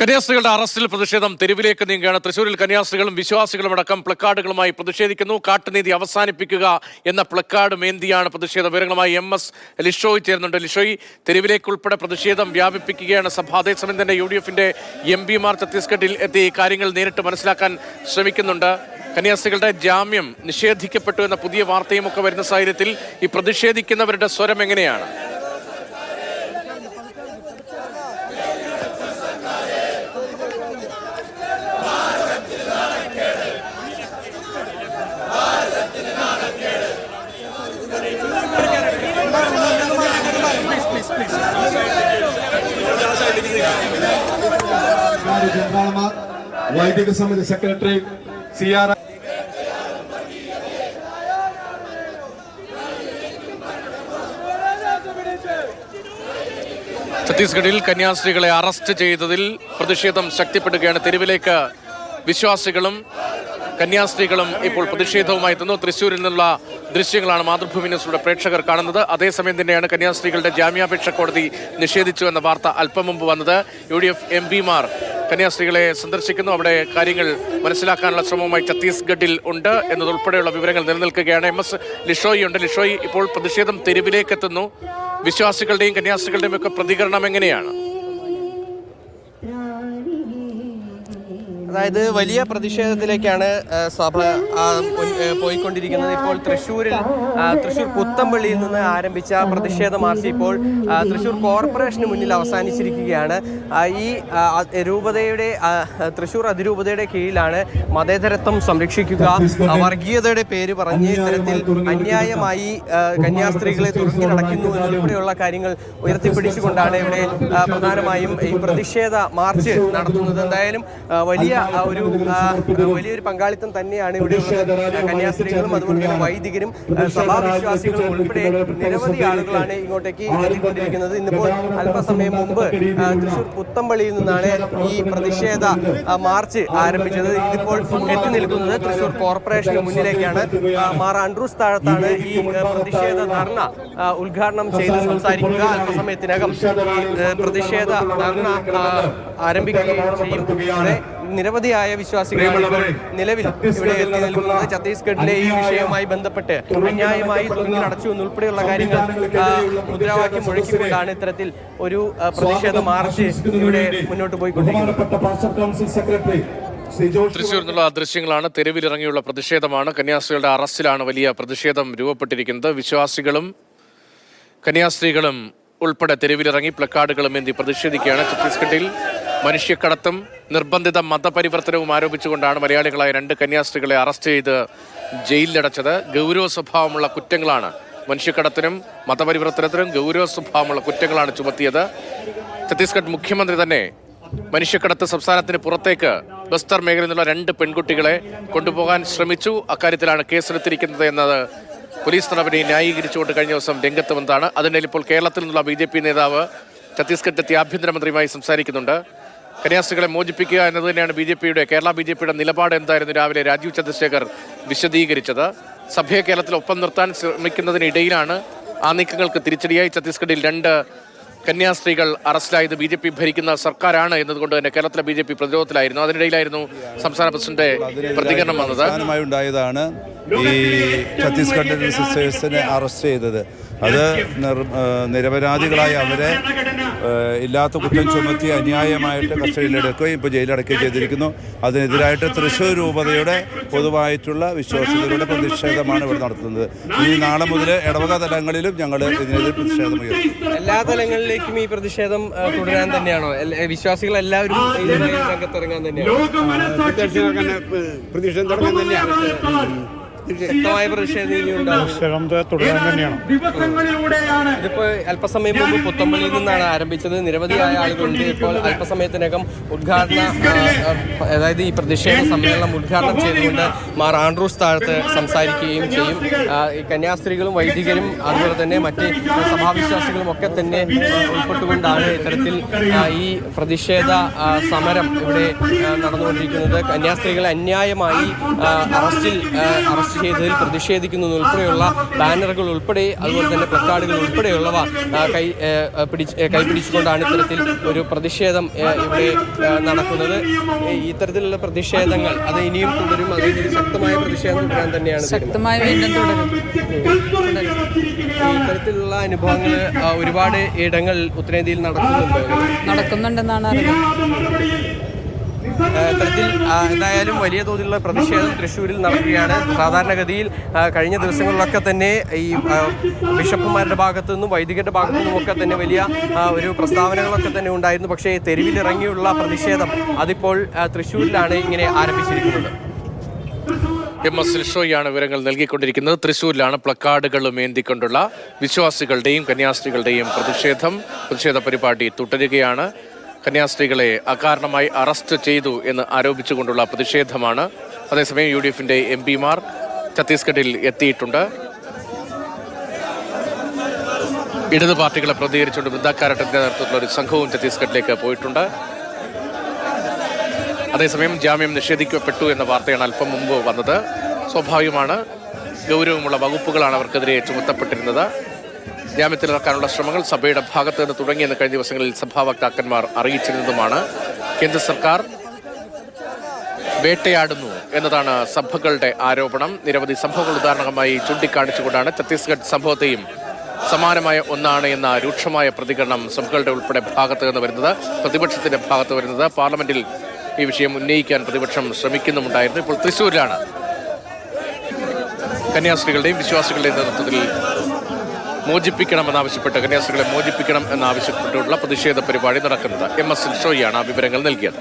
കന്യാസ്ത്രീകളുടെ അറസ്റ്റിൽ പ്രതിഷേധം തെരുവിലേക്ക് നീങ്ങുകയാണ്. തൃശൂരിൽ കന്യാസ്ത്രീകളും വിശ്വാസികളും അടക്കം പ്ലക്കാർഡുകളുമായി പ്രതിഷേധിക്കുന്നു. കാട്ടുനീതി അവസാനിപ്പിക്കുക എന്ന പ്ലക്കാർഡ് മേന്തിയാണ് പ്രതിഷേധ. വിവരങ്ങളുമായി എം എസ് ലിഷോയ് ചേരുന്നുണ്ട്. ലിഷോയ് തെരുവിലേക്ക് ഉൾപ്പെടെ പ്രതിഷേധം വ്യാപിപ്പിക്കുകയാണ് സഭ. അതേസമയം തന്നെ യു ഡി എഫിന്റെ എം പിമാർ ഛത്തീസ്ഗഡിൽ എത്തി കാര്യങ്ങൾ നേരിട്ട് മനസ്സിലാക്കാൻ ശ്രമിക്കുന്നുണ്ട്. കന്യാസ്ത്രീകളുടെ ജാമ്യം നിഷേധിക്കപ്പെട്ടു എന്ന പുതിയ വാർത്തയുമൊക്കെ വരുന്ന സാഹചര്യത്തിൽ ഈ പ്രതിഷേധിക്കുന്നവരുടെ സ്വരം എങ്ങനെയാണ്? ജനറാൾമാർ വൈദിക സമിതി സെക്രട്ടറി സി ആർ ഛത്തീസ്ഗഡിൽ കന്യാസ്ത്രീകളെ അറസ്റ്റ് ചെയ്തതിൽ പ്രതിഷേധം ശക്തിപ്പെടുകയാണ് തെരുവിലേക്ക് വിശ്വാസികളും കന്യാസ്ത്രീകളും ഇപ്പോൾ പ്രതിഷേധവുമായി എത്തുന്നു. തൃശ്ശൂരിൽ നിന്നുള്ള ദൃശ്യങ്ങളാണ് മാതൃഭൂമി ന്യൂസിലൂടെ പ്രേക്ഷകർ കാണുന്നത്. അതേസമയം തന്നെയാണ് കന്യാസ്ത്രീകളുടെ ജാമ്യാപേക്ഷ കോടതി നിഷേധിച്ചു എന്ന വാർത്ത അല്പം മുമ്പ് വന്നത്. യു ഡി എഫ് എം പിമാർ കന്യാസ്ത്രീകളെ സന്ദർശിക്കുന്നു. അവിടെ കാര്യങ്ങൾ മനസ്സിലാക്കാനുള്ള ശ്രമവുമായി ഛത്തീസ്ഗഡിൽ ഉണ്ട് എന്നതുൾപ്പെടെയുള്ള വിവരങ്ങൾ നിലനിൽക്കുകയാണ്. എം എസ് ലിഷോയി ഉണ്ട്. ലിഷോയി ഇപ്പോൾ പ്രതിഷേധം തെരുവിലേക്ക് എത്തുന്നു വിശ്വാസികളുടെയും കന്യാസ്ത്രീകളുടെയും ഒക്കെ പ്രതികരണം എങ്ങനെയാണ്? അതായത് വലിയ പ്രതിഷേധത്തിലേക്കാണ് സഭ പോയിക്കൊണ്ടിരിക്കുന്നത്. ഇപ്പോൾ തൃശ്ശൂരിൽ തൃശ്ശൂർ പുത്തമ്പള്ളിയിൽ നിന്ന് ആരംഭിച്ച പ്രതിഷേധ മാർച്ച് ഇപ്പോൾ തൃശ്ശൂർ കോർപ്പറേഷന് മുന്നിൽ അവസാനിച്ചിരിക്കുകയാണ്. ഈ രൂപതയുടെ തൃശ്ശൂർ അതിരൂപതയുടെ കീഴിലാണ് മതേതരത്വം സംരക്ഷിക്കുക. വർഗീയതയുടെ പേര് പറഞ്ഞ് ഇത്തരത്തിൽ അന്യായമായി കന്യാസ്ത്രീകളെ തുറങ്ങി നടക്കുന്നു എന്നുൾപ്പെടെയുള്ള കാര്യങ്ങൾ ഉയർത്തിപ്പിടിച്ചുകൊണ്ടാണ് ഇവിടെ പ്രധാനമായും ഈ പ്രതിഷേധ മാർച്ച് നടത്തുന്നത്. എന്തായാലും വലിയ ഒരു വലിയൊരു പങ്കാളിത്തം തന്നെയാണ് ഇവിടെ കന്യാസ്ത്രീകളും അതുപോലെ തന്നെ വൈദികരും സഭാവിശ്വാസികളും ഉൾപ്പെടെ നിരവധി ആളുകളാണ് ഇങ്ങോട്ടേക്ക് എത്തിക്കൊണ്ടിരിക്കുന്നത്. ഇന്നിപ്പോൾ അല്പസമയം മുമ്പ് തൃശൂർ പുത്തമ്പള്ളിയിൽ നിന്നാണ് ഈ പ്രതിഷേധ മാർച്ച് ആരംഭിച്ചത് ഇതിപ്പോൾ എത്തി നിൽക്കുന്നത് തൃശൂർ കോർപ്പറേഷന് മുന്നിലേക്കാണ്. മാർ ആൻഡ്രൂസ് താഴത്താണ് ഈ പ്രതിഷേധ ധർണ ഉദ്ഘാടനം ചെയ്ത് സംസാരിക്കുക. അല്പസമയത്തിനകം പ്രതിഷേധ ധർണ ആരംഭിക്കുകയും ചെയ്യും നിരവധിയായ വിശ്വാസികൾ നിലവിൽ ഇവിടെ എത്തി നിൽക്കുന്നത്. ഛത്തീസ്ഗഡിലെ ഈ വിഷയവുമായി ബന്ധപ്പെട്ട് അന്യായമായി തുറങ്ങിലടച്ചു എന്നുൾപ്പെടെയുള്ള കാര്യങ്ങൾ മുദ്രാവാക്യം മുഴക്കിക്കൊണ്ടാണ് ഇത്തരത്തിൽ ഒരു ആ, പ്രതിഷേധ മാർച്ച് ഇവിടെ മുന്നോട്ട് പോയിക്കൊണ്ടിരിക്കുന്നത്. ബഹുമാനപ്പെട്ട pastor council secretary Shri Joshi Thrissur നിന്നുള്ള ദൃശ്യങ്ങളാണ് തെരുവിലിറങ്ങിയുള്ള പ്രതിഷേധമാണ്. കന്യാസ്ത്രീകളുടെ അറസ്റ്റിലാണ് വലിയ പ്രതിഷേധം രൂപപ്പെട്ടിരിക്കുന്നത്. വിശ്വാസികളും കന്യാസ്ത്രീകളും ഉൾപ്പെടെ തെരുവിലിറങ്ങി പ്ലക്കാർഡുകളും എന്തി പ്രതിഷേധിക്കുകയാണ് ഛത്തീസ്ഗഡിൽ. മനുഷ്യക്കടത്തും നിർബന്ധിത മതപരിവർത്തനവും ആരോപിച്ചുകൊണ്ടാണ് മലയാളികളായ രണ്ട് കന്യാസ്ത്രീകളെ അറസ്റ്റ് ചെയ്ത് ജയിലിലടച്ചത്. ഗൗരവ സ്വഭാവമുള്ള കുറ്റങ്ങളാണ് മനുഷ്യക്കടത്തിനും മതപരിവർത്തനത്തിനും ഗൗരവ സ്വഭാവമുള്ള കുറ്റങ്ങളാണ് ചുമത്തിയത്. ഛത്തീസ്ഗഡ് മുഖ്യമന്ത്രി തന്നെ മനുഷ്യക്കടത്ത് സംസ്ഥാനത്തിന് പുറത്തേക്ക് ബസ്തർ മേഖലയിൽ നിന്നുള്ള രണ്ട് പെൺകുട്ടികളെ കൊണ്ടുപോകാൻ ശ്രമിച്ചു. അക്കാര്യത്തിലാണ് കേസെടുത്തിരിക്കുന്നത് എന്നത് പോലീസ് നടപടി ന്യായീകരിച്ചുകൊണ്ട് കഴിഞ്ഞ ദിവസം രംഗത്ത് വന്നതാണ്. അതിനിടയിൽ ഇപ്പോൾ കേരളത്തിൽ നിന്നുള്ള ബി നേതാവ് ഛത്തീസ്ഗഡ് ഛത്തീസ്ഗഡിലെത്തിയ ആഭ്യന്തരമന്ത്രിയുമായി സംസാരിക്കുന്നുണ്ട്. കന്യാസ്ത്രീകളെ മോചിപ്പിക്കുക എന്നത് തന്നെയാണ് ബി ജെ പിയുടെ കേരള ബി ജെ പിയുടെ നിലപാട് എന്തായിരുന്നു രാവിലെ രാജീവ് ചന്ദ്രശേഖർ വിശദീകരിച്ചത്? സഭയെ കേരളത്തിൽ ഒപ്പം നിർത്താൻ ശ്രമിക്കുന്നതിനിടയിലാണ് ആ നീക്കങ്ങൾക്ക് തിരിച്ചടിയായി. ഛത്തീസ്ഗഡിൽ രണ്ട് കന്യാസ്ത്രീകൾ അറസ്റ്റിലായത് ബി ജെ പി ഭരിക്കുന്ന സർക്കാരാണ് എന്നതുകൊണ്ട് തന്നെ കേരളത്തിലെ ബി ജെ പി പ്രതിരോധത്തിലായിരുന്നു. അതിനിടയിലായിരുന്നു സംസ്ഥാന പ്രസിഡന്റ് പ്രതികരണം വന്നത്. ഉണ്ടായതാണ് ഈ ഛത്തീസ്ഗഡിലെ സിസ്റ്റേഴ്സിനെ അറസ്റ്റ് ചെയ്തത്. അത് നിരപരാധികളായി നിരപരാധികളായ അവരെ ഇല്ലാത്ത കുറ്റം ചുമത്തി അന്യായമായിട്ട് കസ്റ്റഡിയിലെടുക്കുകയും ഇപ്പോൾ ജയിലടക്കുകയും ചെയ്തിരിക്കുന്നു. അതിനെതിരായിട്ട് തൃശ്ശൂർ രൂപതയുടെ പൊതുവായിട്ടുള്ള വിശ്വാസികളുടെ പ്രതിഷേധമാണ് ഇവിടെ നടത്തുന്നത്. ഈ നാളെ മുതൽ ഇടവക തലങ്ങളിലും ഞങ്ങൾ ഇതിനെതിരെ പ്രതിഷേധം ഉയർത്തും. എല്ലാ തലങ്ങളിലേക്കും ഈ പ്രതിഷേധം തുടരാൻ തന്നെയാണോ? വിശ്വാസികൾ എല്ലാവരും ഇതിനെ രംഗത്തിറങ്ങാൻ തന്നെയാണ്? പ്രതിഷേധം തുടങ്ങാൻ തന്നെയാണ്. ശക്തമായ പ്രതിഷേധം ഇനി തുടരാൻ തന്നെയാണ്. ഇതിപ്പോ അല്പസമയം മുമ്പ് പുത്തമ്പള്ളിയിൽ നിന്നാണ് ആരംഭിച്ചത്. നിരവധിയായ ആളുകളുണ്ട്. ഇപ്പോൾ അല്പസമയത്തിനകം ഉദ്ഘാടന അതായത് ഈ പ്രതിഷേധ സമ്മേളനം ഉദ്ഘാടനം ചെയ്തുകൊണ്ട് മാർ ആൻഡ്രൂസ് താഴത്ത് സംസാരിക്കുകയും ചെയ്യും. ഈ കന്യാസ്ത്രീകളും വൈദികരും അതുപോലെ തന്നെ മറ്റ് സഭാവിശ്വാസികളും ഒക്കെ തന്നെ ഉൾപ്പെട്ടുകൊണ്ടാണ് ഇത്തരത്തിൽ ഈ പ്രതിഷേധ സമരം ഇവിടെ നടന്നുകൊണ്ടിരിക്കുന്നത്. കന്യാസ്ത്രീകളെ അന്യായമായി അറസ്റ്റിൽ അറസ്റ്റ് ചെയ്തതിൽ പ്രതിഷേധിക്കുന്നു ഉൾപ്പെടെയുള്ള ബാനറുകൾ ഉൾപ്പെടെ അതുപോലെ തന്നെ പ്ലക്കാർഡുകൾ ഉൾപ്പെടെയുള്ളവ കൈ പിടിച്ച് കൈപിടിച്ചുകൊണ്ടാണ് ഇത്തരത്തിൽ ഒരു പ്രതിഷേധം ഇവിടെ നടക്കുന്നത്. ഇത്തരത്തിലുള്ള പ്രതിഷേധങ്ങൾ അത് ഇനിയും തുടരും. അതിനൊരു ശക്തമായ പ്രതിഷേധം തുടരാൻ തന്നെയാണ് ശക്തമായ ഇത്തരത്തിലുള്ള അനുഭവങ്ങൾ ഒരുപാട് ഇടങ്ങൾ ഉത്തരേന്ത്യയിൽ നടക്കുന്നുണ്ട്. നടക്കുന്നുണ്ടെന്നാണ് ആ, ഇത്തരത്തിൽ ആ, എന്തായാലും വലിയ തോതിലുള്ള പ്രതിഷേധം തൃശ്ശൂരിൽ നടക്കുകയാണ്. സാധാരണഗതിയിൽ കഴിഞ്ഞ ദിവസങ്ങളിലൊക്കെ തന്നെ ഈ ബിഷപ്പുമാരുടെ ഭാഗത്തു നിന്നും വൈദികരുടെ ഭാഗത്തു നിന്നും ഒക്കെ തന്നെ വലിയ ഒരു പ്രസ്താവനകളൊക്കെ തന്നെ ഉണ്ടായിരുന്നു. പക്ഷേ തെരുവിലിറങ്ങിയുള്ള പ്രതിഷേധം അതിപ്പോൾ തൃശ്ശൂരിലാണ് ഇങ്ങനെ ആരംഭിച്ചിരിക്കുന്നത്. എം എസ് ലിഷോയാണ് വിവരങ്ങൾ നൽകിക്കൊണ്ടിരിക്കുന്നത്. തൃശ്ശൂരിലാണ് പ്ലക്കാർഡുകളും ഏന്തിക്കൊണ്ടുള്ള വിശ്വാസികളുടെയും കന്യാസ്ത്രീകളുടെയും പ്രതിഷേധം. പ്രതിഷേധ പരിപാടി തുടരുകയാണ്. കന്യാസ്ത്രീകളെ അകാരണമായി അറസ്റ്റ് ചെയ്തു എന്ന് ആരോപിച്ചുകൊണ്ടുള്ള പ്രതിഷേധമാണ്. അതേസമയം യു ഡി എഫിന്റെ എം പിമാർ ഛത്തീസ്ഗഡിൽ എത്തിയിട്ടുണ്ട്. ഇടതു പാർട്ടികളെ പ്രതികരിച്ചുകൊണ്ട് വൃന്ദാക്കാരട്ടന്റെ നേതൃത്വത്തിലുള്ള ഒരു സംഘവും ഛത്തീസ്ഗഡിലേക്ക് പോയിട്ടുണ്ട്. അതേസമയം ജാമ്യം നിഷേധിക്കപ്പെട്ടു എന്ന വാർത്തയാണ് അല്പം മുമ്പ് വന്നത്. സ്വാഭാവികമാണ് ഗൗരവമുള്ള വകുപ്പുകളാണ് അവർക്കെതിരെ ചുമത്തപ്പെട്ടിരുന്നത് ജാമ്യത്തിലിറക്കാനുള്ള ശ്രമങ്ങൾ സഭയുടെ ഭാഗത്ത് നിന്ന് തുടങ്ങിയെന്ന് കഴിഞ്ഞ ദിവസങ്ങളിൽ സഭാ വക്താക്കന്മാർ അറിയിച്ചിരുന്നതുമാണ്. കേന്ദ്ര സർക്കാർ വേട്ടയാടുന്നു എന്നതാണ് സഭകളുടെ ആരോപണം. നിരവധി സംഭവങ്ങൾ ഉദാഹരണമായി ചൂണ്ടിക്കാണിച്ചുകൊണ്ടാണ് ഛത്തീസ്ഗഡ് സംഭവത്തെയും സമാനമായ ഒന്നാണ് എന്ന രൂക്ഷമായ പ്രതികരണം സഭകളുടെ ഉൾപ്പെടെ ഭാഗത്ത് നിന്ന് വരുന്നത് പ്രതിപക്ഷത്തിന്റെ ഭാഗത്ത് വരുന്നത്. പാർലമെന്റിൽ ഈ വിഷയം ഉന്നയിക്കാൻ പ്രതിപക്ഷം ശ്രമിക്കുന്നുമുണ്ടായിരുന്നു. ഇപ്പോൾ തൃശ്ശൂരിലാണ് കന്യാസ്ത്രീകളുടെയും വിശ്വാസികളുടെയും നേതൃത്വത്തിൽ മോചിപ്പിക്കണമെന്നാവശ്യപ്പെട്ട് കന്യാസ്ത്രീകളെ മോചിപ്പിക്കണം എന്നാവശ്യപ്പെട്ടുള്ള പ്രതിഷേധ പരിപാടി നടക്കുന്നത് എം എസ് ഷോയാണ് ആ വിവരങ്ങൾ നൽകിയത്.